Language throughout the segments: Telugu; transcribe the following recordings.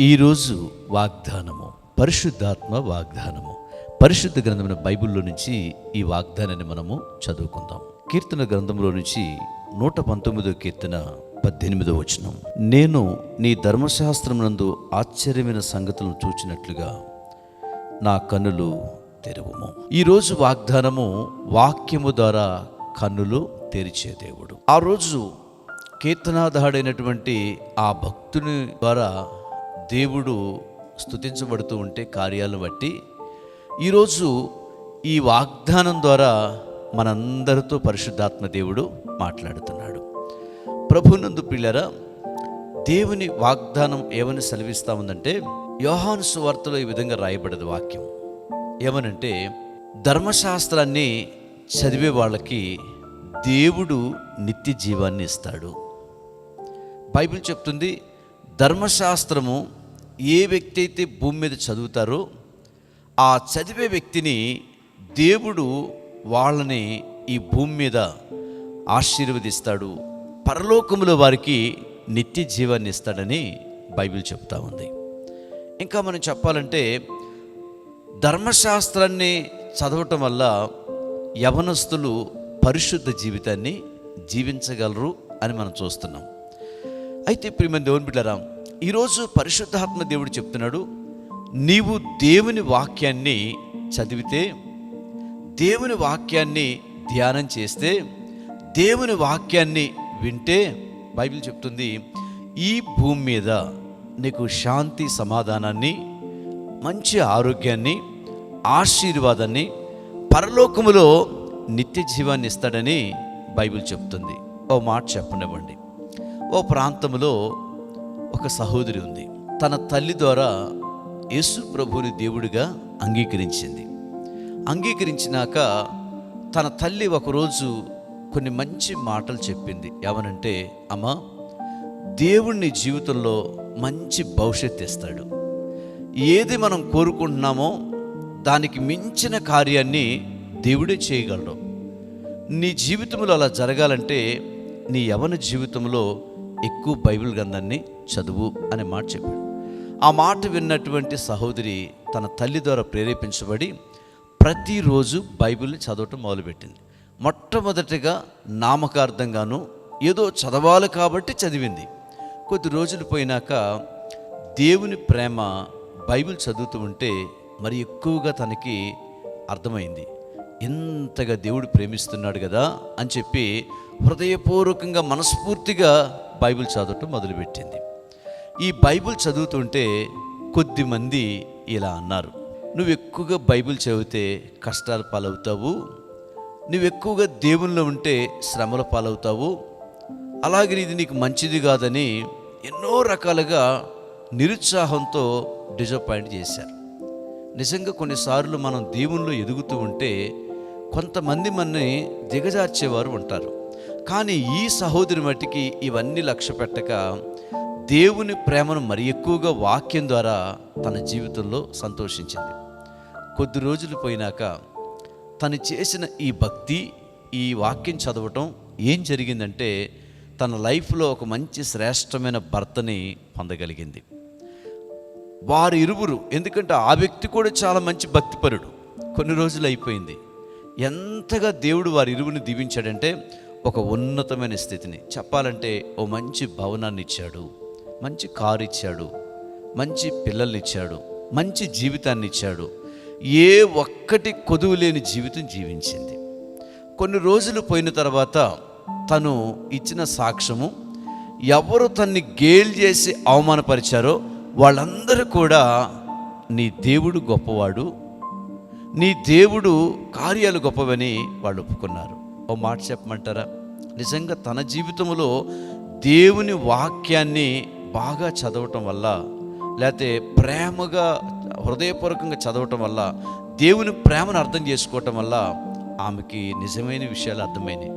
ఈరోజు వాగ్దానము పరిశుద్ధాత్మ వాగ్దానము. పరిశుద్ధ గ్రంథమైన బైబిల్లో నుంచి ఈ వాగ్దానాన్ని మనము చదువుకుందాం. కీర్తన గ్రంథంలో నుంచి నూట పంతొమ్మిదో కీర్తన పద్దెనిమిదో వచనం. నేను నీ ధర్మశాస్త్రమునందు ఆశ్చర్యమైన సంగతులను చూచినట్లుగా నా కన్నులు తెరువుము. ఈరోజు వాగ్దానము వాక్యము ద్వారా కన్నులు తెరిచే దేవుడు. ఆ రోజు కీర్తనాధాడైనటువంటి ఆ భక్తుని ద్వారా దేవుడు స్తుతించబడుతూ ఉంటే కార్యాలను బట్టి ఈరోజు ఈ వాగ్దానం ద్వారా మనందరితో పరిశుద్ధాత్మ దేవుడు మాట్లాడుతున్నాడు. ప్రభునందు పిల్లరా దేవుని వాగ్దానం ఏమని సెలవిస్తా ఉందంటే యోహాను సువార్తలో ఈ విధంగా రాయబడదు వాక్యం. ఏమనంటే ధర్మశాస్త్రాన్ని చదివే వాళ్ళకి దేవుడు నిత్య జీవాన్ని ఇస్తాడు. బైబిల్ చెప్తుంది ధర్మశాస్త్రము ఏ వ్యక్తి అయితే భూమి మీద చదువుతారో ఆ చదివే వ్యక్తిని దేవుడు వాళ్ళని ఈ భూమి మీద ఆశీర్వదిస్తాడు. పరలోకములో వారికి నిత్య జీవాన్ని ఇస్తాడని బైబిల్ చెప్తా ఉంది. ఇంకా మనం చెప్పాలంటే ధర్మశాస్త్రాన్ని చదవటం వల్ల యవనస్తులు పరిశుద్ధ జీవితాన్ని జీవించగలరు అని మనం చూస్తున్నాం. అయితే ప్రియమైన దేవుని బిడ్డరా ఈరోజు పరిశుద్ధాత్మ దేవుడు చెప్తున్నాడు నీవు దేవుని వాక్యాన్ని చదివితే దేవుని వాక్యాన్ని ధ్యానం చేస్తే దేవుని వాక్యాన్ని వింటే బైబిల్ చెప్తుంది ఈ భూమి మీద నీకు శాంతి సమాధానాన్ని మంచి ఆరోగ్యాన్ని ఆశీర్వాదాన్ని పరలోకములో నిత్య జీవాన్ని ఇస్తాడని బైబిల్ చెప్తుంది. ఓ మాట చెప్పనివ్వండి. ఓ ప్రాంతంలో ఒక సహోదరి ఉంది. తన తల్లి ద్వారా యేసు ప్రభువుని దేవుడిగా అంగీకరించింది. అంగీకరించినాక తన తల్లి ఒకరోజు కొన్ని మంచి మాటలు చెప్పింది. ఏమనంటే అమ్మ దేవుణ్ణి జీవితంలో మంచి భవిష్యత్తు ఇస్తాడు ఏది మనం కోరుకుంటున్నామో దానికి మించిన కార్యాన్ని దేవుడే చేయగలడు. నీ జీవితంలో అలా జరగాలంటే నీ యవన జీవితంలో ఎక్కువ బైబిల్ గ్రంథాన్ని చదువు అనే మాట చెప్పాడు. ఆ మాట విన్నటువంటి సహోదరి తన తల్లి ద్వారా ప్రేరేపించబడి ప్రతిరోజు బైబిల్ని చదవటం మొదలుపెట్టింది. మొట్టమొదటిగా నామకార్థంగాను ఏదో చదవాలి కాబట్టి చదివింది. కొద్ది రోజులు పోయినాక దేవుని ప్రేమ బైబిల్ చదువుతూ ఉంటే మరి ఎక్కువగా తనకి అర్థమైంది. ఎంతగా దేవుడు ప్రేమిస్తున్నాడు కదా అని చెప్పి హృదయపూర్వకంగా మనస్ఫూర్తిగా బైబిల్ చదవటం మొదలుపెట్టింది. ఈ బైబిల్ చదువుతుంటే కొద్దిమంది ఇలా అన్నారు నువ్వు ఎక్కువగా బైబిల్ చదివితే కష్టాలు పాలవుతావు నువ్వు ఎక్కువగా దేవుళ్ళు ఉంటే శ్రమల పాలవుతావు అలాగే ఇది నీకు మంచిది కాదని ఎన్నో రకాలుగా నిరుత్సాహంతో డిజపాయింట్ చేశారు. నిజంగా కొన్నిసార్లు మనం దేవుళ్ళు ఎదుగుతూ ఉంటే కొంతమంది మనని దిగజార్చేవారు ఉంటారు. కానీ ఈ సహోదరి మట్టికి ఇవన్నీ లక్ష్య పెట్టక దేవుని ప్రేమను మరి ఎక్కువగా వాక్యం ద్వారా తన జీవితంలో సంతోషించింది. కొద్ది రోజులు పోయినాక తను చేసిన ఈ భక్తి ఈ వాక్యం చదవటం ఏం జరిగిందంటే తన లైఫ్లో ఒక మంచి శ్రేష్టమైన భర్తని పొందగలిగింది. వారి ఇరువురు ఎందుకంటే ఆ వ్యక్తి కూడా చాలా మంచి భక్తిపరుడు. కొన్ని రోజులు అయిపోయింది. ఎంతగా దేవుడు వారి ఇరువుని దీవించాడంటే ఒక ఉన్నతమైన స్థితిని. చెప్పాలంటే ఓ మంచి భవనాన్ని ఇచ్చాడు మంచి కారు ఇచ్చాడు మంచి పిల్లల్ని ఇచ్చాడు మంచి జీవితాన్ని ఇచ్చాడు ఏ ఒక్కటి కొదువు లేని జీవితం జీవించింది. కొన్ని రోజులు పోయిన తర్వాత తను ఇచ్చిన సాక్ష్యము ఎవరు తన్ని గేల్ చేసి అవమానపరిచారో వాళ్ళందరూ కూడా నీ దేవుడు గొప్పవాడు నీ దేవుడు కార్యాలు గొప్పవని వాళ్ళు ఒప్పుకున్నారు. ఓ మాట చెప్పమంటారా? నిజంగా తన జీవితంలో దేవుని వాక్యాన్ని బాగా చదవటం వల్ల లేకపోతే ప్రేమగా హృదయపూర్వకంగా చదవటం వల్ల దేవుని ప్రేమను అర్థం చేసుకోవటం వల్ల ఆమెకి నిజమైన విషయాలు అర్థమైనాయి.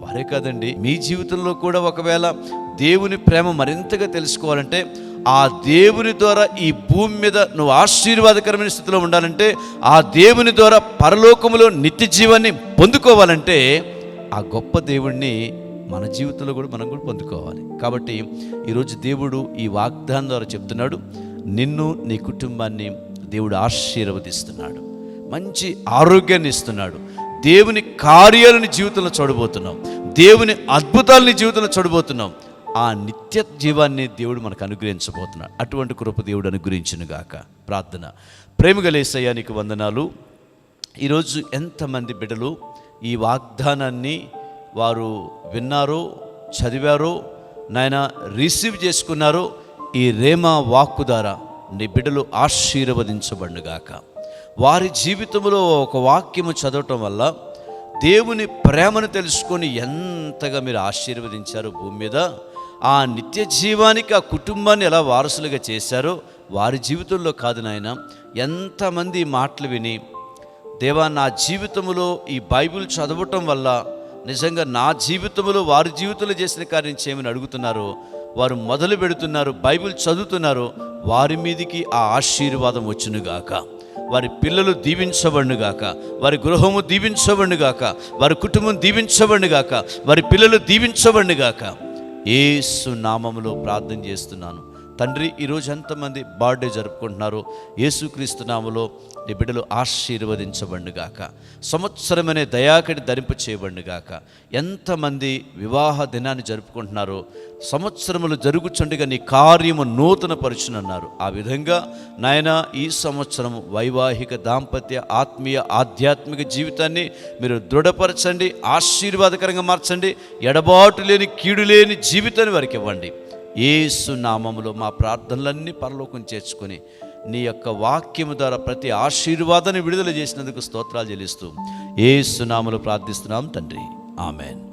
వారే కాదండి మీ జీవితంలో కూడా ఒకవేళ దేవుని ప్రేమ మరింతగా తెలుసుకోవాలంటే ఆ దేవుని ద్వారా ఈ భూమి మీద నువ్వు ఆశీర్వాదకరమైన స్థితిలో ఉండాలంటే ఆ దేవుని ద్వారా పరలోకములో నిత్య జీవాన్ని పొందుకోవాలంటే ఆ గొప్ప దేవుణ్ణి మన జీవితంలో కూడా మనం కూడా పొందుకోవాలి. కాబట్టి ఈరోజు దేవుడు ఈ వాగ్దానం ద్వారా చెప్తున్నాడు నిన్ను నీ కుటుంబాన్ని దేవుడు ఆశీర్వదిస్తున్నాడు. మంచి ఆరోగ్యాన్ని ఇస్తున్నాడు. దేవుని కార్యాలని జీవితంలో చూడబోతున్నాం. దేవుని అద్భుతాలని జీవితంలో చూడబోతున్నాం. ఆ నిత్య జీవాన్ని దేవుడు మనకు అనుగ్రహించబోతున్నాడు. అటువంటి కృప దేవుడు అనుగ్రహించును గాక. ప్రార్థన. ప్రేమగలేసయ్యా నీకు వందనాలు. ఈరోజు ఎంతమంది బిడ్డలు ఈ వాగ్దానాన్ని వారు విన్నారు చదివారు నాయన రిసీవ్ చేసుకున్నారు. ఈ రేమా వాక్కు ద్వారా నీ బిడ్డలు ఆశీర్వదించబడుగాక వారి జీవితంలో ఒక వాక్యము చదవటం వల్ల దేవుని ప్రేమను తెలుసుకొని ఎంతగా మీరు ఆశీర్వదించారు భూమి మీద. ఆ నిత్య జీవానికి ఆ కుటుంబాన్ని ఎలా వారసులుగా చేశారో వారి జీవితంలో కాదు నాయన. ఎంతమంది మాటలు విని దేవా నా జీవితంలో ఈ బైబిల్ చదవటం వల్ల నిజంగా నా జీవితంలో వారి జీవితంలో చేసిన కార్యం చేయమని అడుగుతున్నారు. వారు మొదలు పెడుతున్నారు బైబిల్ చదువుతున్నారు. వారి మీదికి ఆ ఆశీర్వాదం వచ్చునుగాక వారి పిల్లలు దీవించబడుగాక వారి గృహము దీవించబడుగాక వారి కుటుంబం దీవించబడుగాక వారి పిల్లలు దీవించబడుగాక ఏసు నామములో ప్రార్థన చేస్తున్నాను. తండ్రి ఈరోజు ఎంతమంది బర్త్డే జరుపుకుంటున్నారు యేసుక్రీస్తు నామలో నీ బిడ్డలు ఆశీర్వదించబండుగాక సంవత్సరమనే దయాకడి ధరింపు చేయబండుగాక ఎంతమంది వివాహ దినాన్ని జరుపుకుంటున్నారో సంవత్సరములు జరుగుచుండగా నీ కార్యము నూతన పరుచునన్నారు ఆ విధంగా నాయన ఈ సంవత్సరం వైవాహిక దాంపత్య ఆత్మీయ ఆధ్యాత్మిక జీవితాన్ని మీరు దృఢపరచండి ఆశీర్వాదకరంగా మార్చండి ఎడబాటు లేని కీడు లేని జీవితాన్ని వారికి ఇవ్వండి. ఏసు నామములో మా ప్రార్థనలన్నీ పరలోకం చేర్చుకొని నీ యొక్క వాక్యము ద్వారా ప్రతి ఆశీర్వాదాన్ని విడుదల చేసినందుకు స్తోత్రాలు చెల్లిస్తూ ఏసు నామములో ప్రార్థిస్తున్నాం తండ్రి. ఆమెన్.